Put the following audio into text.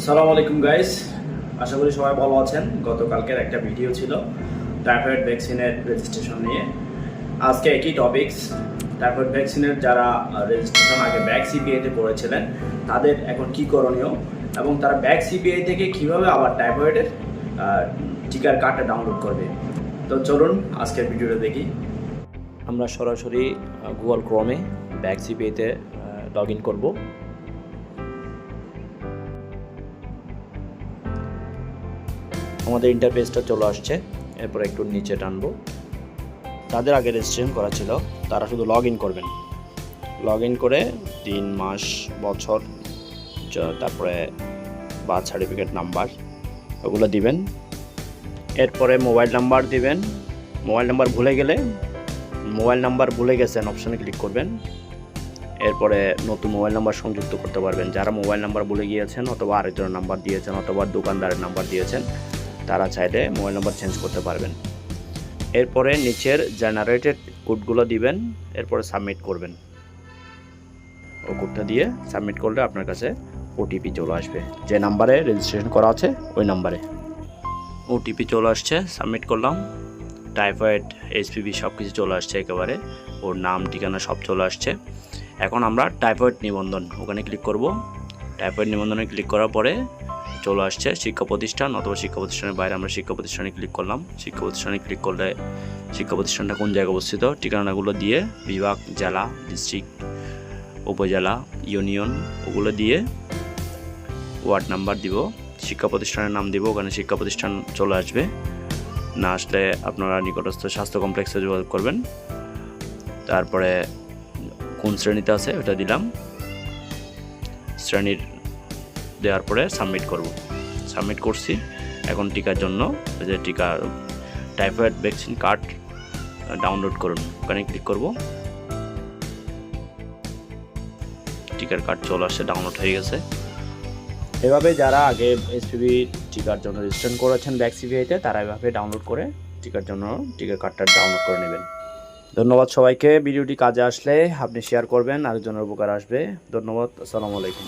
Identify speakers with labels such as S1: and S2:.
S1: আসসালামু আলাইকুম গাইস আশা করি সবাই ভালো আছেন। গতকালকের একটা ভিডিও ছিল টাইফয়েড ভ্যাকসিনের রেজিস্ট্রেশন নিয়ে। আজকে একই টপিকস টাইফয়েড ভ্যাকসিনের যারা রেজিস্ট্রেশন আগে ব্যাক সিপিআইতে করেছিলেন তাদের এখন কি করণীয়? এবং তারা ব্যাক সিপিআই থেকে কীভাবে আবার টাইফয়েডের টিকার কার্ডটা ডাউনলোড করবে? তো চলুন আজকের ভিডিওটা দেখি। আমরা সরাসরি গুগল ক্রমে ব্যাক সিপিআইতে লগ ইন করব। আমাদের ইন্টারফেসটা চলে আসছে। এরপর একটু নিচে টানবো। তাদের আগে রেজিস্ট্রেশন করা ছিল। তারা শুধু লগ ইন করবেন। লগ ইন করে তিন মাস, বছর তারপরে বার্থ সার্টিফিকেট নাম্বার ওগুলো দিবেন। এরপরে মোবাইল নাম্বার দিবেন। মোবাইল নাম্বার ভুলে গেলে মোবাইল নাম্বার ভুলে গেছেন অপশানে ক্লিক করবেন। এরপরে নতুন মোবাইল নাম্বার সংযুক্ত করতে পারবেন। যারা মোবাইল নাম্বার ভুলে গিয়েছেন অথবা আরেকজনের নাম্বার দিয়েছেন অথবা দোকানদারের নাম্বার দিয়েছেন তারা চাইলে মোবাইল নম্বর চেঞ্জ করতে পারবেন। এরপরে নিচের জেনারেটেড কোডগুলো দিবেন, এরপরে সাবমিট করবেন। ও কোডটা দিয়ে সাবমিট করলে আপনার কাছে ওটিপি চলে আসবে। যে নাম্বারে রেজিস্ট্রেশন করা আছে, ওই নাম্বারে। ওটিপি চলে আসছে সাবমিট করলাম। টাইফয়েড এইচপিভি সব কিছু চলে আসছে একেবারে। ওর নাম, ঠিকানা সব চলে আসছে। এখন আমরা টাইফয়েড নিবন্ধন, ওখানে ক্লিক করব। টাইফয়েড নিবন্ধনে ক্লিক করার পরে চলে আসছে শিক্ষা প্রতিষ্ঠান অথবা শিক্ষা প্রতিষ্ঠানের বাইরে আমরা শিক্ষা প্রতিষ্ঠানে ক্লিক করলাম। শিক্ষা প্রতিষ্ঠানে ক্লিক করলে শিক্ষা প্রতিষ্ঠানটা কোন জায়গায় অবস্থিত? ঠিকানাগুলো দিয়ে বিভাগ, জেলা ডিস্ট্রিক্ট উপজেলা ইউনিয়ন ওগুলো দিয়ে ওয়ার্ড নাম্বার দিব, শিক্ষা প্রতিষ্ঠানের নাম দিব, ওখানে শিক্ষা প্রতিষ্ঠান চলে আসবে। না আসলে আপনারা নিকটস্থ স্বাস্থ্য কমপ্লেক্সে যোগাযোগ করবেন। তারপরে কোন শ্রেণীতে আছে ওটা দিলাম। শ্রেণির দেওয়ার পরে সাবমিট করব। সাবমিট করছি। এখন টিকার জন্য যে টিকা টাইফয়েড ভ্যাকসিন কার্ড ডাউনলোড করুন। ওখানে ক্লিক করব। টিকার কার্ড চলে আসছে ডাউনলোড হয়ে গেছে। এভাবে যারা আগে এসপিবি টিকার জন্য রেজিস্ট্রেশন করেছেন ভ্যাকসিভিআইতে তারা এভাবে ডাউনলোড করে টিকার জন্য টিকার কার্ডটা ডাউনলোড করে নেবেন। ধন্যবাদ সবাইকে। ভিডিওটি কাজে আসলে আপনি শেয়ার করবেন আরেকজনের উপকার আসবে। ধন্যবাদ আসসালামু আলাইকুম.